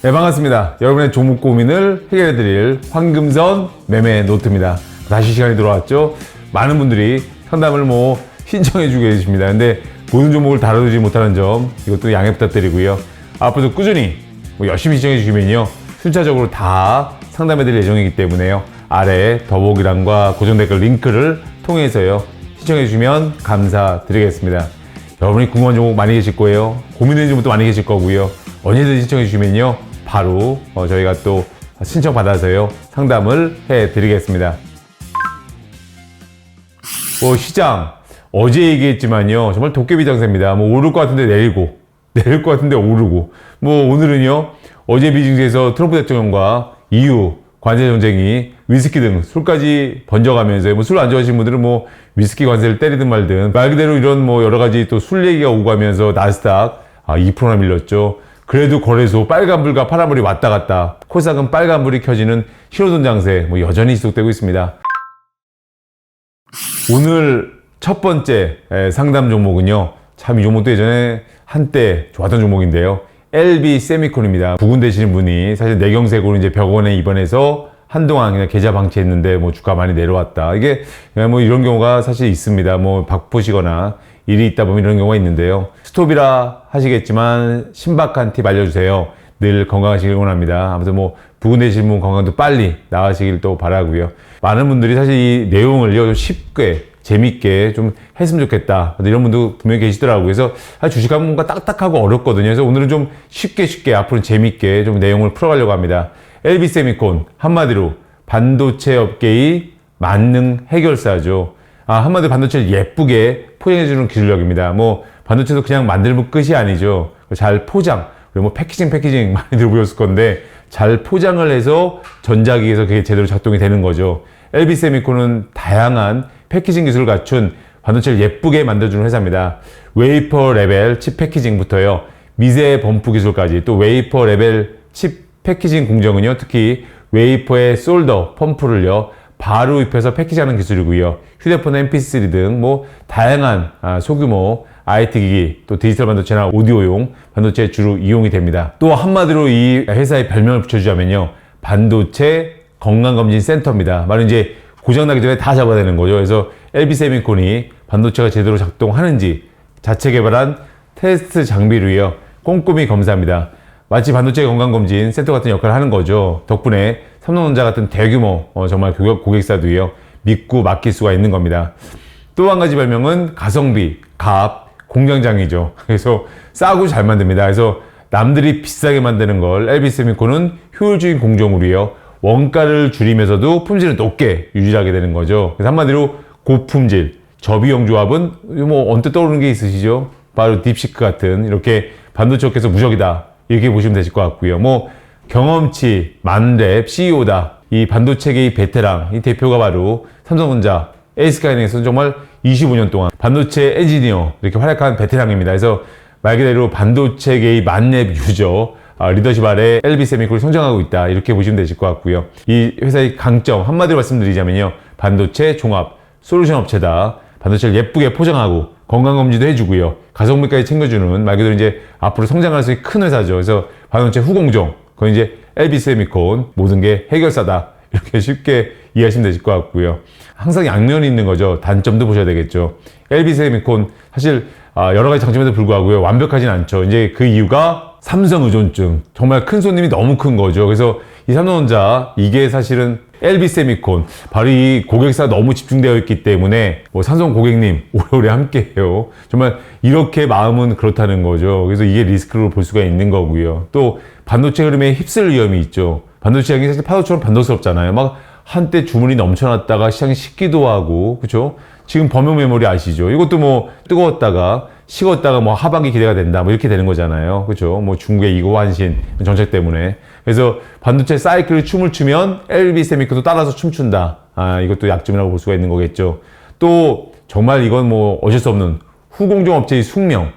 네, 반갑습니다. 여러분의 종목 고민을 해결해드릴 황금선 매매 노트입니다. 다시 시간이 돌아왔죠. 많은 분들이 상담을 뭐 신청해주고 계십니다. 근데 모든 종목을 다루지 못하는 점 이것도 양해 부탁드리고요. 앞으로도 꾸준히 뭐 열심히 시청해 주시면요. 순차적으로 다 상담해드릴 예정이기 때문에요. 아래 더보기란과 고정 댓글 링크를 통해서요. 시청해 주시면 감사드리겠습니다. 여러분이 궁금한 종목 많이 계실 거예요. 고민되는 종목도 많이 계실 거고요. 언제든지 신청해 주시면요. 바로 어, 저희가 또 신청 받아서요. 상담을 해 드리겠습니다. 뭐 시장 어제 얘기했지만요. 정말 도깨비 장세입니다. 뭐 오를 것 같은데 내리고 내릴 것 같은데 오르고 뭐 오늘은요. 어제 비징스에서 트럼프 대통령과 EU 관세 전쟁이 위스키 등 술까지 번져가면서 뭐 술 안 좋아하시는 분들은 뭐 위스키 관세를 때리든 말든 말 그대로 이런 뭐 여러 가지 또 술 얘기가 오고 하면서 나스닥 아 2%나 밀렸죠. 그래도 거래소 빨간불과 파란불이 왔다 갔다 코스닥은 빨간불이 켜지는 신호등 장세 뭐 여전히 지속되고 있습니다. 오늘 첫 번째 에, 상담 종목은요. 참 이 종목도 예전에 한때 좋았던 종목인데요. LB 세미콘입니다. 부근 되시는 분이 사실 내경색으로 이제 벽원에 입원해서 한동안 그냥 계좌 방치했는데 뭐 주가 많이 내려왔다. 이게 뭐 이런 경우가 사실 있습니다. 뭐 바쁘시거나 일이 있다 보면 이런 경우가 있는데요. 스톱이라 하시겠지만 신박한 팁 알려주세요. 늘 건강하시길 원합니다. 아무튼 뭐 부근되시는 분 건강도 빨리 나으시길 또 바라고요. 많은 분들이 사실 이 내용을요 좀 쉽게 재밌게 좀 했으면 좋겠다. 이런 분도 분명히 계시더라고요. 그래서 주식하면 뭔가 딱딱하고 어렵거든요. 그래서 오늘은 좀 쉽게 쉽게 앞으로 재밌게 좀 내용을 풀어가려고 합니다. LB 세미콘 한마디로 반도체 업계의 만능 해결사죠. 아, 한마디로 반도체를 예쁘게 포장해주는 기술력입니다. 뭐 반도체도 그냥 만들면 끝이 아니죠. 잘 포장, 그리고 뭐 패키징 패키징 많이 들어보셨을 건데 잘 포장을 해서 전자기기에서 그게 제대로 작동이 되는 거죠. LB 세미콘은 다양한 패키징 기술을 갖춘 반도체를 예쁘게 만들어주는 회사입니다. 웨이퍼 레벨 칩 패키징부터요. 미세 범프 기술까지 또 웨이퍼 레벨 칩 패키징 공정은요. 특히 웨이퍼의 솔더 펌프를요. 바로 입혀서 패키지하는 기술이고요. 휴대폰 MP3 등 뭐 다양한 아, 소규모 IT 기기 또 디지털 반도체나 오디오용 반도체 주로 이용이 됩니다. 또 한마디로 이 회사의 별명을 붙여주자면요. 반도체 건강검진 센터입니다. 바로 이제 고장나기 전에 다 잡아내는 거죠. 그래서 LB 세미콘이 반도체가 제대로 작동하는지 자체 개발한 테스트 장비로요. 꼼꼼히 검사합니다. 마치 반도체 건강검진 센터 같은 역할을 하는 거죠. 덕분에 삼성전자 같은 대규모 어, 정말 고객, 고객사도요. 믿고 맡길 수가 있는 겁니다. 또 한 가지 별명은 가성비, 값, 공장장이죠. 그래서 싸고 잘 만듭니다. 그래서 남들이 비싸게 만드는 걸 세미콘은 효율적인 공정으로요. 원가를 줄이면서도 품질을 높게 유지하게 되는 거죠. 그래서 한마디로 고품질, 저비용 조합은 뭐 언뜻 떠오르는 게 있으시죠? 바로 딥시크 같은 이렇게 반도체 업계에서 무적이다. 이렇게 보시면 되실 것 같고요. 뭐 경험치 만렙 CEO다. 이 반도체계의 베테랑, 이 대표가 바로 삼성전자 에이스카이넥에서는 정말 25년 동안 반도체 엔지니어 이렇게 활약한 베테랑입니다. 그래서 말 그대로 반도체계의 만렙 유저 아, 리더십 아래 LB 세미콘을 성장하고 있다 이렇게 보시면 되실 것 같고요. 이 회사의 강점 한마디로 말씀드리자면요. 반도체 종합 솔루션 업체다. 반도체를 예쁘게 포장하고 건강검진도 해주고요. 가성비까지 챙겨주는 말 그대로 이제 앞으로 성장할 수 있는 큰 회사죠. 그래서 반도체 후공정 그건 이제 LB 세미콘 모든 게 해결사다. 이렇게 쉽게 이해하시면 되실 것 같고요. 항상 양면이 있는 거죠. 단점도 보셔야 되겠죠. LB 세미콘 사실 아, 여러 가지 장점에도 불구하고요. 완벽하진 않죠. 이제 그 이유가 삼성 의존증. 정말 큰 손님이 너무 큰 거죠. 그래서 이 삼성전자 이게 사실은 LB 세미콘 바로 이 고객사 너무 집중되어 있기 때문에 뭐 삼성 고객님 오래오래 함께해요. 정말 이렇게 마음은 그렇다는 거죠. 그래서 이게 리스크로 볼 수가 있는 거고요. 또 반도체 흐름에 휩쓸 위험이 있죠. 반도체 시장이 사실 파도처럼 변동스럽잖아요. 막 한때 주문이 넘쳐났다가 시장이 식기도 하고 그렇죠? 지금 범용 메모리 아시죠? 이것도 뭐 뜨거웠다가 식었다가 뭐 하반기 기대가 된다 뭐 이렇게 되는 거잖아요. 그렇죠? 뭐 중국의 이고 환신 정책 때문에 그래서 반도체 사이클을 춤을 추면 LB 세미콘도 따라서 춤춘다. 아 이것도 약점이라고 볼 수가 있는 거겠죠. 또 정말 이건 뭐 어쩔 수 없는 후공정 업체의 숙명.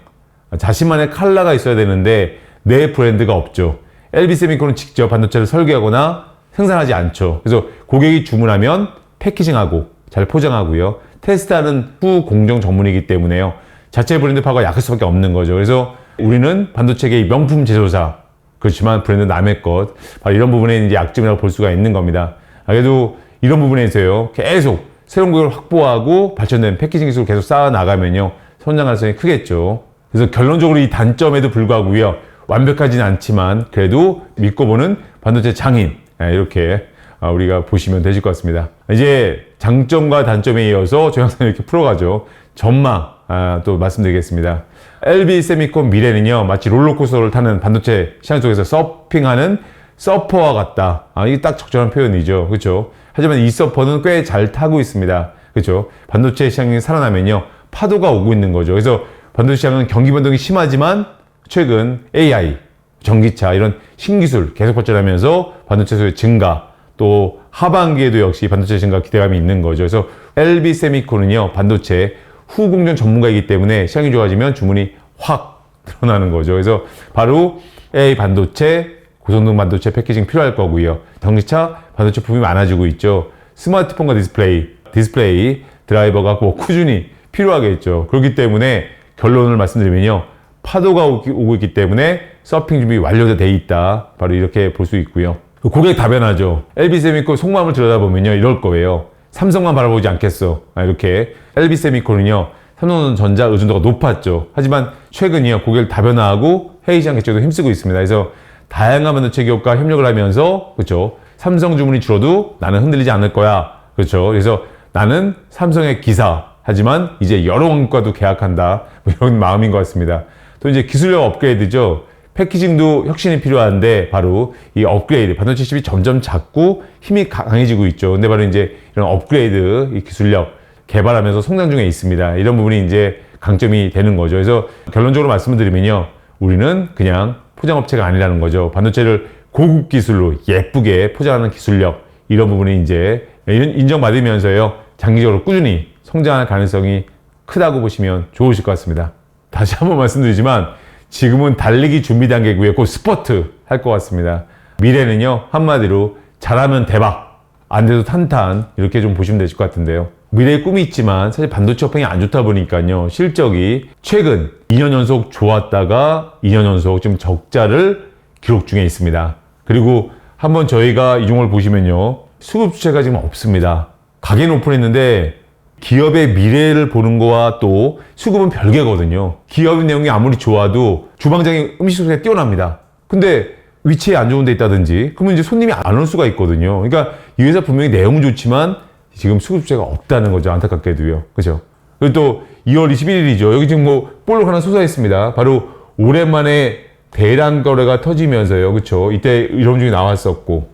자신만의 칼라가 있어야 되는데 내 브랜드가 없죠. LB 세미콘은 직접 반도체를 설계하거나 생산하지 않죠. 그래서 고객이 주문하면 패키징하고 잘 포장하고요. 테스트하는 후 공정 전문이기 때문에요. 자체 브랜드 파가 약할 수밖에 없는 거죠. 그래서 우리는 반도체계의 명품 제조사 그렇지만 브랜드 남의 것. 바로 이런 부분에 이제 약점이라고 볼 수가 있는 겁니다. 아, 그래도 이런 부분에서요. 계속 새로운 고객을 확보하고 발전된 패키징 기술을 계속 쌓아 나가면요. 성장 가능성이 크겠죠. 그래서 결론적으로 이 단점에도 불구하고요. 완벽하진 않지만 그래도 믿고 보는 반도체 장인. 예, 이렇게 아, 우리가 보시면 되실 것 같습니다. 이제 장점과 단점에 이어서 저 영상 이렇게 풀어가죠. 전망 아, 또 말씀드리겠습니다. LB 세미콘 미래는요 마치 롤러코스터를 타는 반도체 시장 속에서 서핑하는 서퍼와 같다. 아, 이게 딱 적절한 표현이죠. 그렇죠? 하지만 이 서퍼는 꽤 잘 타고 있습니다. 그렇죠? 반도체 시장이 살아나면요 파도가 오고 있는 거죠. 그래서 반도체 시장은 경기 변동이 심하지만 최근 AI, 전기차 이런 신기술 계속 발전하면서 반도체 수요 증가 또 하반기에도 역시 반도체 증가 기대감이 있는 거죠. 그래서 LB 세미콘은요 반도체 후공정 전문가이기 때문에 시장이 좋아지면 주문이 확 늘어나는 거죠. 그래서 바로 AI 반도체, 고성능 반도체 패키징 필요할 거고요. 전기차 반도체 부품이 많아지고 있죠. 스마트폰과 디스플레이, 디스플레이 드라이버가 뭐 꾸준히 필요하겠죠. 그렇기 때문에 결론을 말씀드리면요. 파도가 오고 있기 때문에 서핑 준비 완료가 돼 있다. 바로 이렇게 볼 수 있고요. 고객 답변하죠. LB세미콘 속마음을 들여다보면요. 이럴 거예요. 삼성만 바라보지 않겠어. 아, 이렇게. LB세미콘은요. 삼성전자 의존도가 높았죠. 하지만 최근이요. 고객을 다변화하고 회의시장 개척도 힘쓰고 있습니다. 그래서 다양한 반도체 기업과 협력을 하면서 그렇죠. 삼성 주문이 줄어도 나는 흔들리지 않을 거야. 그렇죠. 그래서 나는 삼성의 기사 하지만 이제 여러 원과도 계약한다. 뭐 이런 마음인 것 같습니다. 또 이제 기술력 업그레이드죠. 패키징도 혁신이 필요한데 바로 이 업그레이드 반도체 칩이 점점 작고 힘이 강해지고 있죠. 근데 바로 이제 이런 업그레이드 이 기술력 개발하면서 성장 중에 있습니다. 이런 부분이 이제 강점이 되는 거죠. 그래서 결론적으로 말씀을 드리면요. 우리는 그냥 포장업체가 아니라는 거죠. 반도체를 고급 기술로 예쁘게 포장하는 기술력 이런 부분이 이제 인정받으면서요. 장기적으로 꾸준히 성장할 가능성이 크다고 보시면 좋으실 것 같습니다. 다시 한번 말씀드리지만 지금은 달리기 준비 단계고요. 곧 스포트 할 것 같습니다. 미래는요, 한마디로 잘하면 대박, 안 돼도 탄탄, 이렇게 좀 보시면 되실 것 같은데요. 미래의 꿈이 있지만 사실 반도체 업황이 안 좋다 보니까요, 실적이 최근 2년 연속 좋았다가 2년 연속 지금 적자를 기록 중에 있습니다. 그리고 한번 저희가 이 종을 보시면요, 수급 주체가 지금 없습니다. 가게는 오픈했는데 기업의 미래를 보는 거와 또 수급은 별개거든요. 기업의 내용이 아무리 좋아도 주방장이 음식 속에 뛰어납니다. 근데 위치에 안 좋은 데 있다든지 그러면 이제 손님이 안 올 수가 있거든요. 그러니까 이 회사 분명히 내용은 좋지만 지금 수급주체가 없다는 거죠. 안타깝게도요. 그죠? 그리고 또 2월 21일이죠. 여기 지금 뭐 볼록 하나 솟아있습니다. 바로 오랜만에 대량 거래가 터지면서요. 그쵸? 이때 이런 중이 나왔었고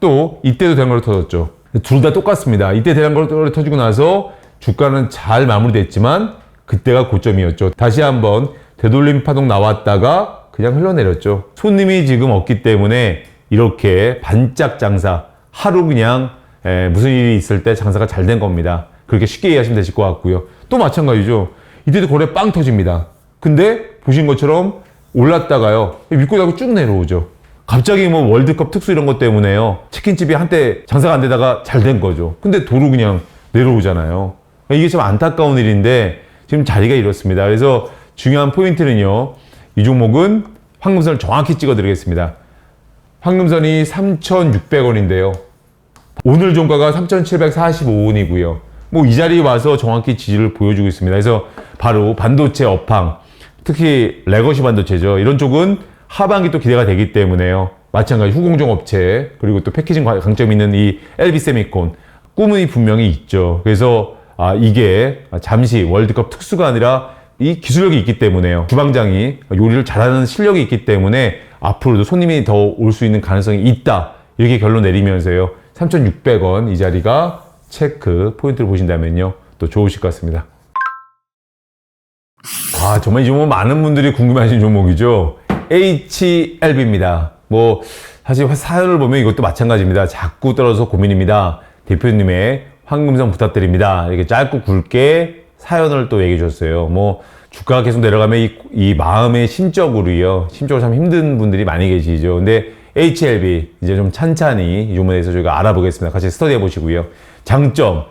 또 이때도 대량 거래 터졌죠. 둘 다 똑같습니다. 이때 대량 거래 터지고 나서 주가는 잘 마무리됐지만 그때가 고점이었죠. 다시 한번 되돌림 파동 나왔다가 그냥 흘러내렸죠. 손님이 지금 없기 때문에 이렇게 반짝 장사 하루 그냥 에, 무슨 일이 있을 때 장사가 잘 된 겁니다. 그렇게 쉽게 이해하시면 되실 것 같고요. 또 마찬가지죠. 이때도 거래 빵 터집니다. 근데 보신 것처럼 올랐다가요. 믿고 자고 쭉 내려오죠. 갑자기 뭐 월드컵 특수 이런 것 때문에요. 치킨집이 한때 장사가 안 되다가 잘 된 거죠. 근데 도로 그냥 내려오잖아요. 이게 참 안타까운 일인데 지금 자리가 이렇습니다. 그래서 중요한 포인트는요. 이 종목은 황금선을 정확히 찍어 드리겠습니다. 황금선이 3,600원인데요. 오늘 종가가 3,745원이고요. 뭐 이 자리에 와서 정확히 지지를 보여주고 있습니다. 그래서 바로 반도체 업황, 특히 레거시 반도체죠. 이런 쪽은 하반기 또 기대가 되기 때문에요. 마찬가지 후공정 업체 그리고 또 패키징 강점 있는 이 LB 세미콘 꿈이 분명히 있죠. 그래서 아, 이게 잠시 월드컵 특수가 아니라 이 기술력이 있기 때문에요. 주방장이 요리를 잘하는 실력이 있기 때문에 앞으로도 손님이 더 올 수 있는 가능성이 있다. 이렇게 결론 내리면서요. 3,600원 이 자리가 체크 포인트를 보신다면요. 또 좋으실 것 같습니다. 아, 정말 이 종목 많은 분들이 궁금해하시는 종목이죠. HLB입니다. 뭐, 사실 사연을 보면 이것도 마찬가지입니다. 자꾸 떨어져서 고민입니다. 대표님의 황금성 부탁드립니다. 이렇게 짧고 굵게 사연을 또 얘기해 주셨어요. 뭐, 주가가 계속 내려가면 이, 이 마음의 심적으로요. 심적으로 참 힘든 분들이 많이 계시죠. 근데 HLB, 이제 좀 찬찬히 대해서 저희가 알아보겠습니다. 같이 스터디해 보시고요. 장점,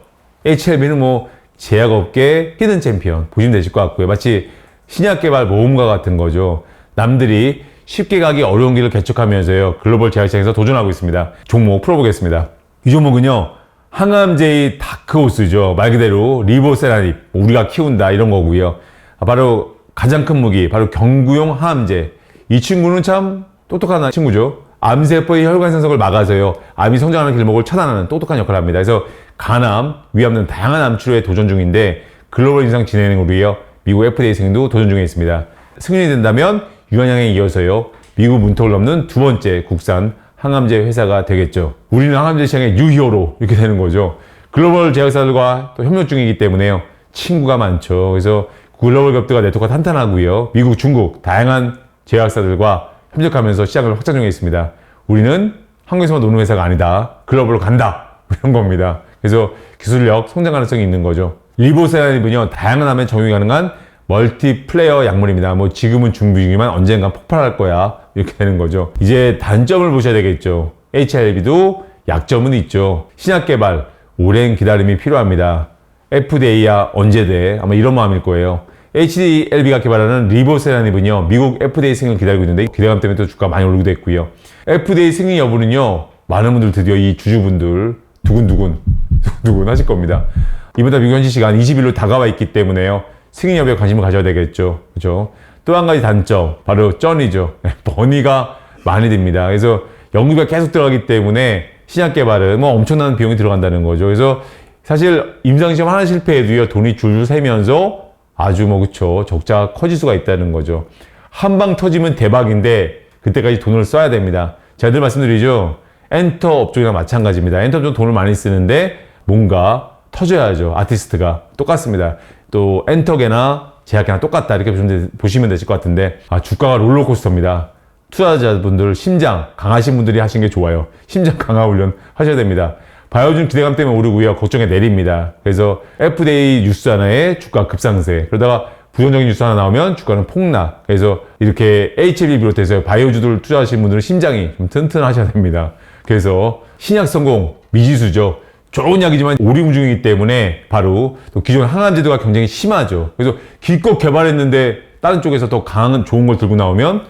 HLB는 뭐, 제약업계 히든 챔피언 보시면 되실 것 같고요. 마치 신약 개발 모험가 같은 거죠. 남들이 쉽게 가기 어려운 길을 개척하면서요. 글로벌 제약시장에서 도전하고 있습니다. 종목 풀어보겠습니다. 이 종목은요. 항암제의 다크호스죠. 말 그대로 리보세라닙, 우리가 키운다 이런 거고요. 아, 바로 가장 큰 무기, 바로 경구용 항암제. 이 친구는 참 똑똑한 친구죠. 암세포의 혈관 생성을 막아서요. 암이 성장하는 길목을 차단하는 똑똑한 역할을 합니다. 그래서 간암, 위암 등 다양한 암 치료에 도전 중인데 글로벌 인상 진행을 위해 미국 FDA 승인도 도전 중에 있습니다. 승인이 된다면 유한양에 이어서요. 미국 문턱을 넘는 두 번째 국산 항암제 회사가 되겠죠. 우리는 항암제 시장의 유히어로 이렇게 되는 거죠. 글로벌 제약사들과 또 협력 중이기 때문에요. 친구가 많죠. 그래서 글로벌 기업들과 네트워크가 탄탄하고요. 미국, 중국 다양한 제약사들과 협력하면서 시장을 확장 중에 있습니다. 우리는 한국에서만 노는 회사가 아니다. 글로벌로 간다. 이런 겁니다. 그래서 기술력, 성장 가능성이 있는 거죠. 리보세라닙은요, 다양한 암에 적용이 가능한 멀티플레이어 약물입니다. 뭐 지금은 준비 중이지만 언젠간 폭발할 거야. 이렇게 되는 거죠. 이제 단점을 보셔야 되겠죠. HIV도 약점은 있죠. 신약 개발, 오랜 기다림이 필요합니다. FDA야 언제 돼? 아마 이런 마음일 거예요. HDLB가 개발하는 리보세라닙은요, 미국 FDA 승인을 기다리고 있는데 기대감 때문에 또 주가 많이 오르기도 했고요. FDA 승인 여부는요, 많은 분들 드디어 이 주주분들 두근두근, 두근두근 하실 겁니다. 이번 달 미국 현지 시간 20일로 다가와 있기 때문에요. 승인 여부에 관심을 가져야 되겠죠. 그죠? 또 한 가지 단점, 바로 쩐이죠. 버니가 많이 듭니다. 그래서 연구비가 계속 들어가기 때문에 신약 개발은 뭐 엄청난 비용이 들어간다는 거죠. 그래서 사실 임상시험 하나 실패해도요, 돈이 줄줄 새면서 아주 뭐 그쵸 적자가 커질 수가 있다는 거죠. 한 방 터지면 대박인데 그때까지 돈을 써야 됩니다. 제가 늘 말씀드리죠. 엔터 업종이랑 마찬가지입니다. 엔터 업종 돈을 많이 쓰는데 뭔가 터져야죠. 아티스트가 똑같습니다. 또 엔터계나 제약계나 똑같다 이렇게 보시면, 되실 것 같은데 아, 주가가 롤러코스터입니다. 투자자분들 심장 강하신 분들이 하신 게 좋아요. 심장 강화 훈련 하셔야 됩니다. 바이오준 기대감 때문에 오르고요. 걱정에 내립니다. 그래서 FDA 뉴스 하나에 주가 급상세. 그러다가 부정적인 뉴스 하나 나오면 주가는 폭락. 그래서 이렇게 HLB 비롯해서 바이오주들 투자하시는 분들은 심장이 좀 튼튼하셔야 됩니다. 그래서 신약 성공 미지수죠. 좋은 약이지만 오리움 중이기 때문에 바로 또 기존 항암제도가 경쟁이 심하죠. 그래서 기껏 개발했는데 다른 쪽에서 더 강한 좋은 걸 들고 나오면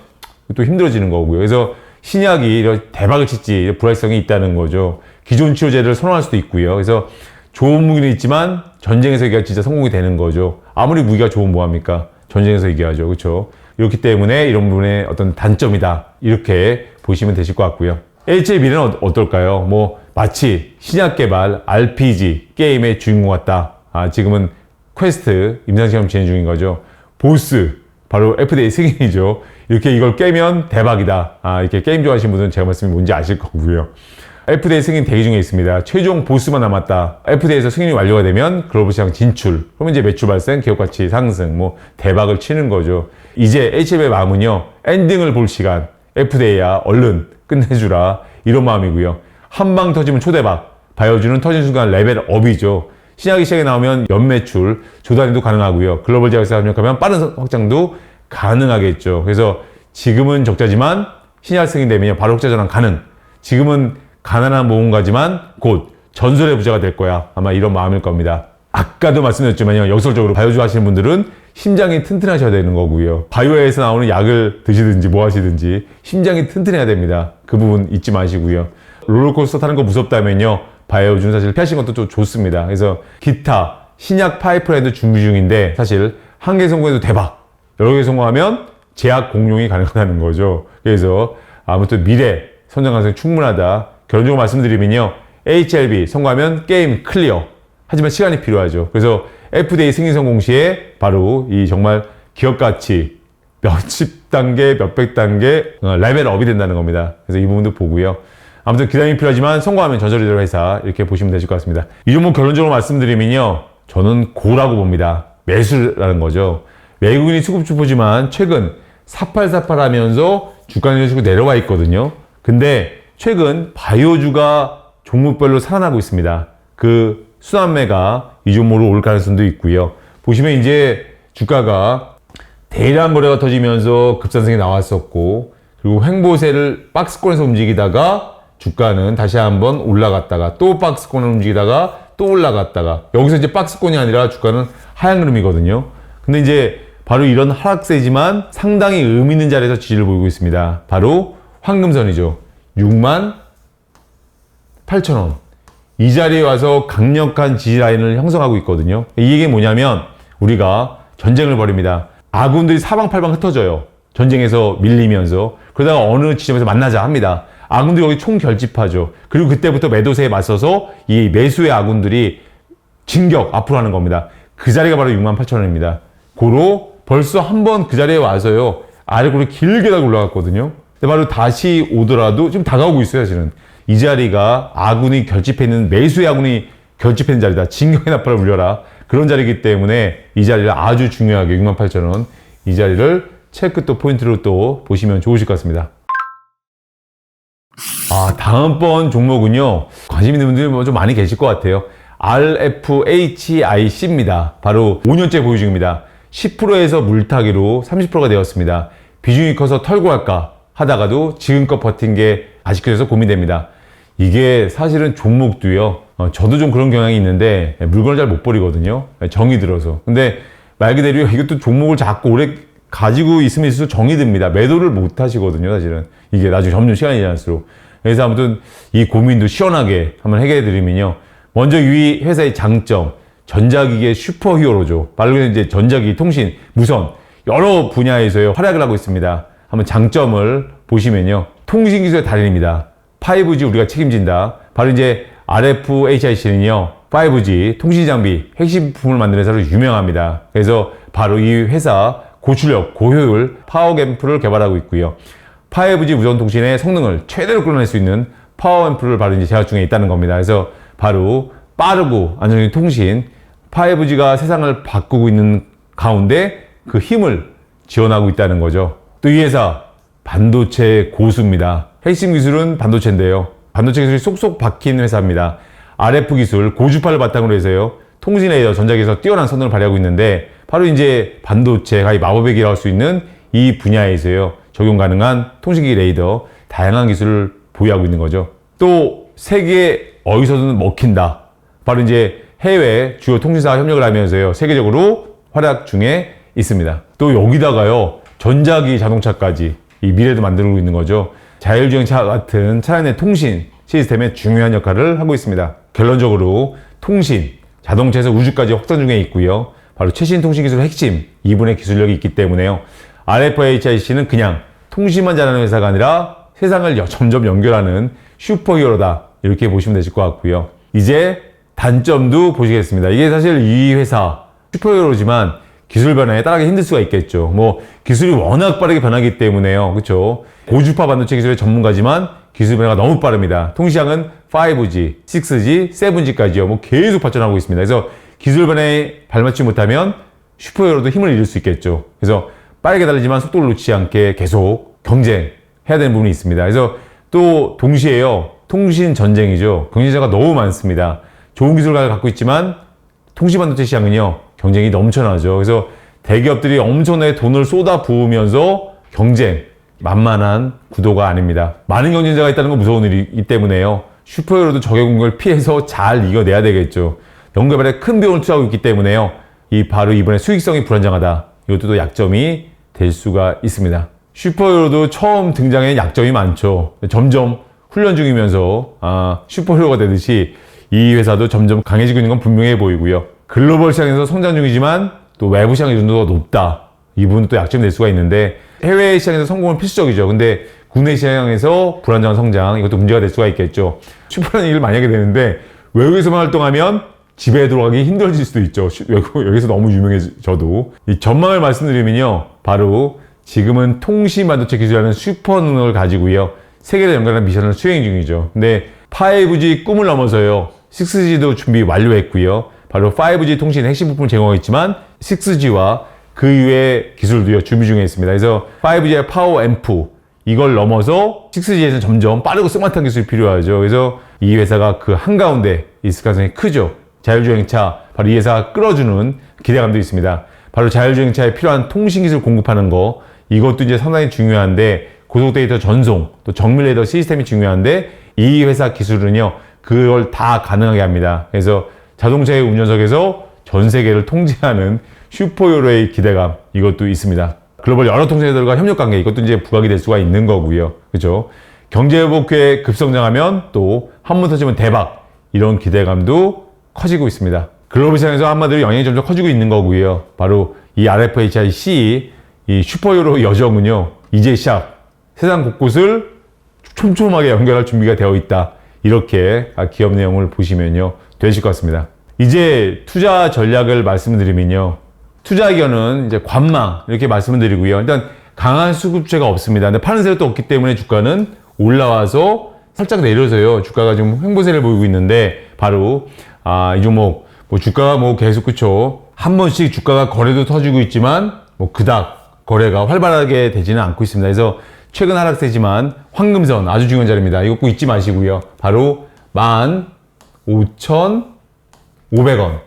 또 힘들어지는 거고요. 그래서 신약이 이런 대박을 칠지 불확실성이 있다는 거죠. 기존 치료제를 선호할 수도 있고요. 그래서 좋은 무기는 있지만 전쟁에서 이게 진짜 성공이 되는 거죠. 아무리 무기가 좋은 뭐합니까? 전쟁에서 얘기하죠. 그렇죠? 이렇기 때문에 이런 부분의 어떤 단점이다. 이렇게 보시면 되실 것 같고요. HAB는 어, 어떨까요? 뭐 마치 신약 개발 RPG 게임의 주인공 같다. 아, 지금은 퀘스트 임상시험 진행 중인 거죠. 보스 바로 FDA 승인이죠. 이렇게 이걸 깨면 대박이다. 아, 이렇게 게임 좋아하시는 분들은 제가 말씀이 뭔지 아실 거고요. FDA 승인 대기 중에 있습니다. 최종 보스만 남았다. FDA에서 승인이 완료가 되면 글로벌 시장 진출. 그러면 이제 매출 발생, 기업 가치 상승, 뭐 대박을 치는 거죠. 이제 HM의 마음은요. 엔딩을 볼 시간. FDA야 얼른 끝내주라. 이런 마음이고요. 한 방 터지면 초대박. 바이오주는 터진 순간 레벨 업이죠. 신약이 시장에 나오면 연매출 조단위도 가능하고요. 글로벌 제약사 협력하면 빠른 확장도 가능하겠죠. 그래서 지금은 적자지만 신약 승인되면 바로 흑자 전환 가능. 지금은 가난한 모험가지만 곧 전설의 부자가 될 거야. 아마 이런 마음일 겁니다. 아까도 말씀드렸지만요. 역설적으로 바이오주 하시는 분들은 심장이 튼튼하셔야 되는 거고요. 바이오에서 나오는 약을 드시든지 뭐 하시든지 심장이 튼튼해야 됩니다. 그 부분 잊지 마시고요. 롤러코스터 타는 거 무섭다면요. 바이오준 사실 피하시는 것도 좀 좋습니다. 그래서 기타 신약 파이프라인도 준비 중인데 사실 한 개 성공해도 대박. 여러 개 성공하면 제약 공룡이 가능하다는 거죠. 그래서 아무튼 미래 성장 가능성이 충분하다. 결론적으로 말씀드리면요. HLB 성공하면 게임 클리어. 하지만 시간이 필요하죠. 그래서 FDA 승인 성공 시에 바로 이 정말 기업 가치 몇십 단계, 몇백 단계 어, 레벨업이 된다는 겁니다. 그래서 이 부분도 보고요. 아무튼 기다림이 필요하지만 성공하면 전설이 될 회사 이렇게 보시면 되실 것 같습니다. 이 종목 결론적으로 말씀드리면요. 저는 고라고 봅니다. 매수라는 거죠. 외국인이 수급 주포지만 최근 4848 하면서 주가는 이런 내려와 있거든요. 근데 최근 바이오주가 종목별로 살아나고 있습니다. 그 수남매가 이 종목으로 올 가능성도 있고요. 보시면 이제 주가가 대량 거래가 터지면서 급상승이 나왔었고 그리고 횡보세를 박스권에서 움직이다가 주가는 다시 한번 올라갔다가 또 박스권을 움직이다가 또 올라갔다가 여기서 이제 박스권이 아니라 주가는 하향 흐름이거든요. 근데 이제 바로 이런 하락세지만 상당히 의미 있는 자리에서 지지를 보이고 있습니다. 바로 황금선이죠. 6만 8천 원. 이 자리에 와서 강력한 지지 라인을 형성하고 있거든요. 이게 뭐냐면 우리가 전쟁을 벌입니다. 아군들이 사방팔방 흩어져요. 전쟁에서 밀리면서 그러다가 어느 지점에서 만나자 합니다. 아군들이 여기 총 결집하죠. 그리고 그때부터 매도세에 맞서서 이 매수의 아군들이 진격 앞으로 하는 겁니다. 그 자리가 바로 6만 8천 원입니다. 고로 벌써 한 번 그 자리에 와서요. 아래로 길게 다 올라갔거든요. 근데 바로 다시 오더라도 지금 다가오고 있어요, 사실은. 이 자리가 아군이 결집해 있는 매수의 아군이 있는 자리다. 진격의 나팔을 울려라. 그런 자리이기 때문에 이 자리를 아주 중요하게 6만 8천 원. 이 자리를 체크 또 포인트로 또 보시면 좋으실 것 같습니다. 아, 다음번 종목은요. 관심 있는 분들이 뭐 좀 많이 계실 것 같아요. RFHIC입니다. 바로 5년째 보유 중입니다. 10%에서 물타기로 30%가 되었습니다. 비중이 커서 털고 할까 하다가도 지금껏 버틴 게 아쉽게 돼서 고민됩니다. 이게 사실은 종목도요. 어, 저도 좀 그런 경향이 있는데 물건을 잘 못 버리거든요. 정이 들어서. 근데 말 그대로 이것도 종목을 자꾸 오래 가지고 있으면 있을수록 정이 듭니다. 매도를 못 하시거든요, 사실은. 이게 나중에 점점 시간이 지날수록. 그래서 아무튼 이 고민도 시원하게 한번 해결해 드리면요. 먼저 이 회사의 장점, 전자기계 슈퍼 히어로죠. 바로 이제 전자기기, 통신, 무선, 여러 분야에서요, 활약을 하고 있습니다. 한번 장점을 보시면요. 통신 기술의 달인입니다. 5G 우리가 책임진다. 바로 이제 RFHIC는요, 5G 통신 장비 핵심 부품을 만드는 회사로 유명합니다. 그래서 바로 이 회사 고출력, 고효율 파워앰프를 개발하고 있고요. 5G 무선 통신의 성능을 최대로 끌어낼 수 있는 파워앰프를 바로 이제 제작 중에 있다는 겁니다. 그래서 바로 빠르고 안정적인 통신, 5G가 세상을 바꾸고 있는 가운데 그 힘을 지원하고 있다는 거죠. 또 이 회사 반도체 고수입니다. 핵심 기술은 반도체인데요. 반도체 기술이 쏙쏙 박힌 회사입니다. RF 기술, 고주파를 바탕으로 해서요. 통신 레이더, 전자기에서 뛰어난 성능을 발휘하고 있는데 바로 이제 반도체가 이 마법의 길을 할수 있는 이 분야에서요. 적용 가능한 통신기 레이더, 다양한 기술을 보유하고 있는 거죠. 또 세계 어디서든 먹힌다. 바로 이제 해외 주요 통신사와 협력을 하면서요. 세계적으로 활약 중에 있습니다. 또 여기다가요. 전자기 자동차까지 이 미래도 만들고 있는 거죠. 자율주행차 같은 차량 내 통신 시스템의 중요한 역할을 하고 있습니다. 결론적으로 통신, 자동차에서 우주까지 확장 중에 있고요. 바로 최신 통신 기술 핵심 2분의 기술력이 있기 때문에요. RFHIC는 그냥 통신만 잘하는 회사가 아니라 세상을 점점 연결하는 슈퍼히어로다. 이렇게 보시면 되실 것 같고요. 이제 단점도 보시겠습니다. 이게 사실 이 회사 슈퍼히어로지만 기술 변화에 따라가기 힘들 수가 있겠죠. 뭐 기술이 워낙 빠르게 변하기 때문에요. 그렇죠? 고주파 반도체 기술의 전문가지만 기술 변화가 너무 빠릅니다. 통시장은 5G, 6G, 7G까지요. 뭐 계속 발전하고 있습니다. 그래서 기술 변화에 발맞지 못하면 슈퍼히어로도 힘을 잃을 수 있겠죠. 그래서 빠르게 달리지만 속도를 놓치지 않게 계속 경쟁해야 되는 부분이 있습니다. 그래서 또 동시에요. 통신 전쟁이죠. 경쟁자가 너무 많습니다. 좋은 기술을 갖고 있지만 통신 반도체 시장은요. 경쟁이 넘쳐나죠. 그래서 대기업들이 엄청나게 돈을 쏟아 부으면서 경쟁, 만만한 구도가 아닙니다. 많은 경쟁자가 있다는 건 무서운 일이기 때문에요. 슈퍼히어로도 적의 공격을 피해서 잘 이겨내야 되겠죠. 연구개발에 큰 비용을 투자하고 있기 때문에요. 이 바로 이번에 수익성이 불안정하다. 이것도 또 약점이 될 수가 있습니다. 슈퍼히어로도 처음 등장에 약점이 많죠. 점점 훈련 중이면서 아, 슈퍼히어로가 되듯이 이 회사도 점점 강해지고 있는 건 분명해 보이고요. 글로벌 시장에서 성장 중이지만 또 외부 시장의 준도가 높다. 이 부분은 또 약점이 될 수가 있는데 해외 시장에서 성공은 필수적이죠. 근데 국내 시장에서 불안정한 성장 이것도 문제가 될 수가 있겠죠. 슈퍼라는 일을 많이 하게 되는데 외국에서만 활동하면 집에 들어가기 힘들어질 수도 있죠. 여기서 너무 유명해져도. 이 전망을 말씀드리면요. 바로 지금은 통신 반도체 기술이라는 슈퍼 능력을 가지고요. 세계를 연결하는 미션을 수행 중이죠. 근데 5G 꿈을 넘어서요. 6G도 준비 완료했고요. 바로 5G 통신 핵심 부품을 제공하고 있지만 6G와 그 이외의 기술도요. 준비 중에 있습니다. 그래서 5G의 파워 앰프 이걸 넘어서 6G에서는 점점 빠르고 스마트한 기술이 필요하죠. 그래서 이 회사가 그 한가운데 있을 가능성이 크죠. 자율주행차 바로 이 회사가 끌어주는 기대감도 있습니다. 바로 자율주행차에 필요한 통신기술 공급하는 거 이것도 이제 상당히 중요한데 고속 데이터 전송 또 정밀 레이더 시스템이 중요한데 이 회사 기술은요 그걸 다 가능하게 합니다. 그래서 자동차의 운전석에서 전 세계를 통제하는 슈퍼히어로의 기대감 이것도 있습니다. 글로벌 여러 통제들과 협력 관계 이것도 이제 부각이 될 수가 있는 거고요. 그렇죠? 경제 회복에 급성장하면 또한번 터지면 대박 이런 기대감도 커지고 있습니다. 글로벌 시장에서 한마디로 영향이 점점 커지고 있는 거고요. 바로 이 RFHIC 이 슈퍼히어로 여정은요. 이제 시작. 세상 곳곳을 촘촘하게 연결할 준비가 되어 있다. 이렇게 기업 내용을 보시면요. 되실 것 같습니다. 이제 투자 전략을 말씀드리면요. 투자 의견은 이제 관망 이렇게 말씀을 드리고요. 일단 강한 수급체가 없습니다. 근데 파는 세력도 없기 때문에 주가는 올라와서 살짝 내려서요. 주가가 좀 횡보세를 보이고 있는데 바로 아, 이 종목 뭐 주가가 뭐 계속 그쵸. 한 번씩 주가가 거래도 터지고 있지만 뭐 그닥 거래가 활발하게 되지는 않고 있습니다. 그래서 최근 하락세지만 황금선 아주 중요한 자리입니다. 이거 꼭 잊지 마시고요. 바로 15,500원.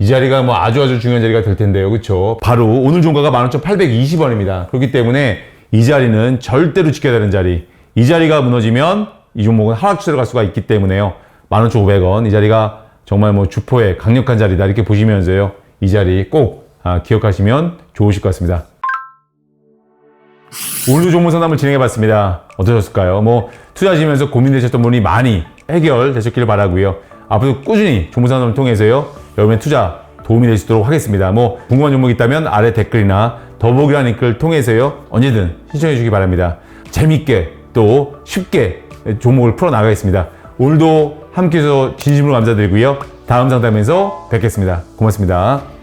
이 자리가 뭐 아주 아주 중요한 자리가 될 텐데요. 그쵸? 바로 오늘 종가가 15,820원입니다. 그렇기 때문에 이 자리는 절대로 지켜야 되는 자리. 이 자리가 무너지면 이 종목은 하락 추세로 갈 수가 있기 때문에요. 15,500원. 이 자리가 정말 뭐 주포의 강력한 자리다. 이렇게 보시면서요. 이 자리 꼭 아, 기억하시면 좋으실 것 같습니다. 오늘도 종목 상담을 진행해 봤습니다. 어떠셨을까요? 뭐 투자하시면서 고민되셨던 분이 많이 해결되셨기를 바라고요. 앞으로 꾸준히 종목 상담을 통해서요. 여러분의 투자 도움이 있도록 하겠습니다. 뭐 궁금한 종목 있다면 아래 댓글이나 더보기란 링크를 통해서요. 언제든 신청해 주시기 바랍니다. 재밌게 또 쉽게 종목을 풀어 나가겠습니다. 오늘도 함께 해서 진심으로 감사드리고요. 다음 상담에서 뵙겠습니다. 고맙습니다.